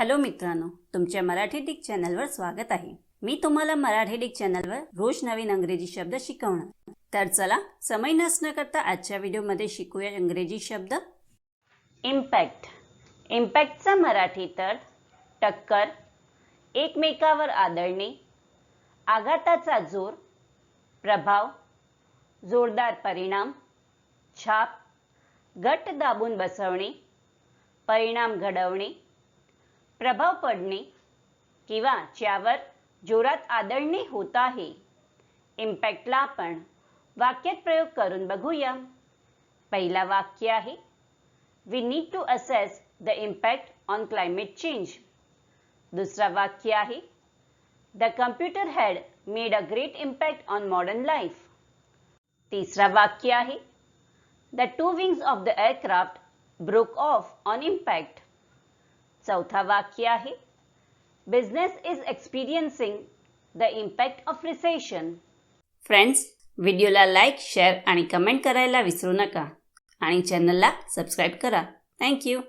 Hello मित्रांनो तुमच्या Marathi Dick चॅनलवर स्वागत आहे. मी तुम्हाला मराठी डिक चॅनलवर रोज नवीन अंग्रेजी शब्द शिकवणार. तर चला समय नसणं करता आजच्या व्हिडिओमध्ये शिकूया इंग्रजी शब्द. इम्पॅक्ट इम्पॅक्टचा मराठी तर टक्कर एकमेकावर आदळणे आघाताचा जोर प्रभाव जोरदार परिणाम छाप घट्ट दाबून बसवणे परिणाम घडवणे प्रभाव पडणे किंवा ज्यावर जोरात आदळणे होत आहे इम्पॅक्टला आपण वाक्यात प्रयोग करून बघूया. पहिला वाक्य आहे we need to assess the impact on climate change दुसरा वाक्य आहे the computer had made a great impact on modern life तिसरा वाक्य आहे the two wings of the aircraft broke off on impact चौथा वाक्य आहे. Business is experiencing the impact of recession friends व्हिडिओला लाईक शेअर आणि कमेंट करायला विसरू नका. आणि चॅनलला सबस्क्राईब करा. थँक्यू